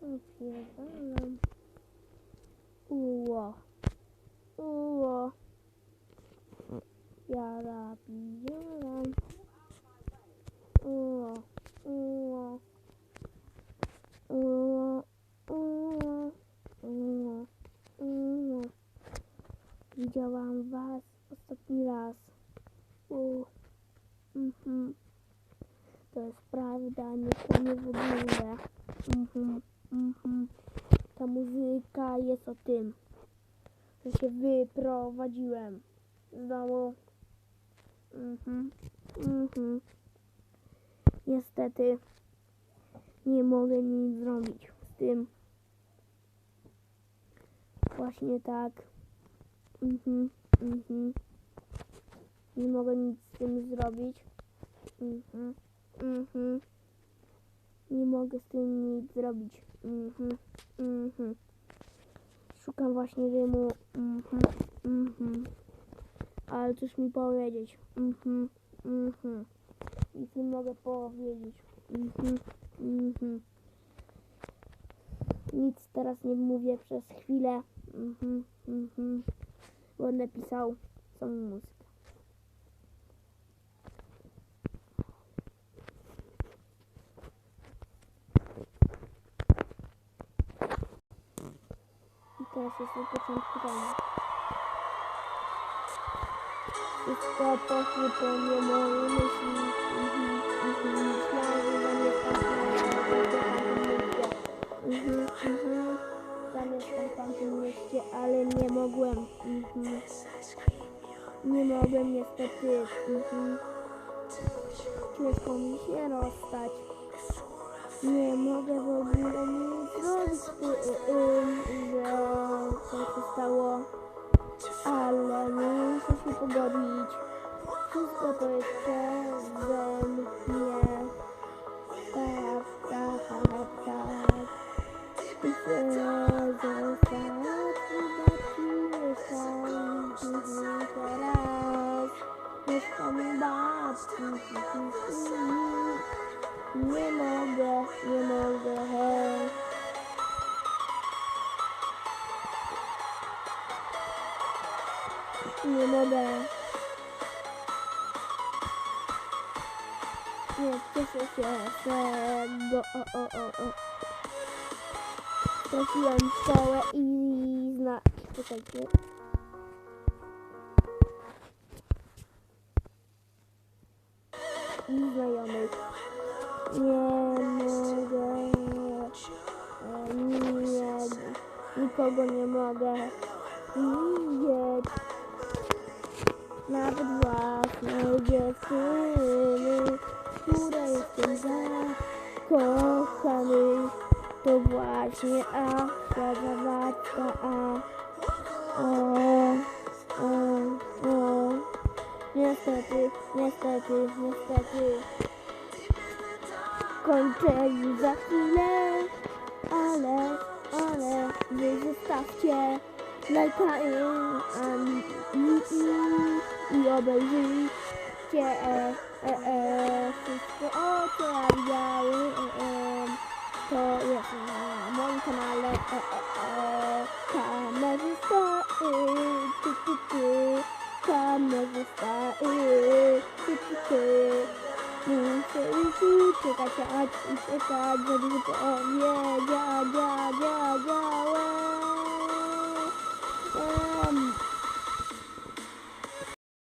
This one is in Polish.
zapierdalam. Uło. Uło. Jara pijara. Uło. Uło. Uło. Uło. Uło. Uło. Widziałam was ostatni raz. U. Mhm. To jest prawda, nie kłamie w ogóle. Mhm. Mhm. Ta muzyka jest o tym, że się wyprowadziłem z domu. Mhm. Niestety nie mogę nic zrobić z tym. Właśnie tak. Nie mogę nic z tym zrobić. Mhm. Mhm. Nie mogę z tym nic zrobić. Mhm. Mhm. Szukam właśnie dymu. Mhm. Ale coś mi powiedzieć. Nic nie mogę powiedzieć. Nic teraz nie mówię przez chwilę. Mhm. Mhm. Bo będę pisał samą muzykę. I teraz jest na początku domu. Wszystko poszło po nie moje myśli. Mhm, mhm. Myślałam, że zamieszkam w mieście. Zamieszkam w mieście, ale nie mogłem. Mhm. Nie mogłem niestety. Ciężko mi się rozstać. Nie mogę w ogóle nic zrobić, stało, ale muszę się pogodzić. Wszystko to jest przeze mnie. Tak, tak, tak, tak. I mieszkam mhm, teraz. Mieszkam babci. Nie mogę, nie mogę. He. Nie mogę. Nie cieszę się z tego. O, o, o, o. Trafiłem szkołę i zna... Czekajcie. I znajomych. Nie mogę. e, Nie, nikogo nie mogę widzieć. Nawet własnej dziewczyny, której jestem zakochany. To właśnie Asia Zawadzka, a o, o, o. Niestety, niestety, niestety. Kończę już za chwilę, ale, ale wy zostawcie lajka i, i, i, i, i obejrzyjcie e, e, e, wszystko o co ja widziałem. E, e, to jest na moim kanale e, e, e, kamerzysta y, ty, ty, ty, kamerzysta y, ty, ty, ty. Muszę już czekać, a czekać, żeby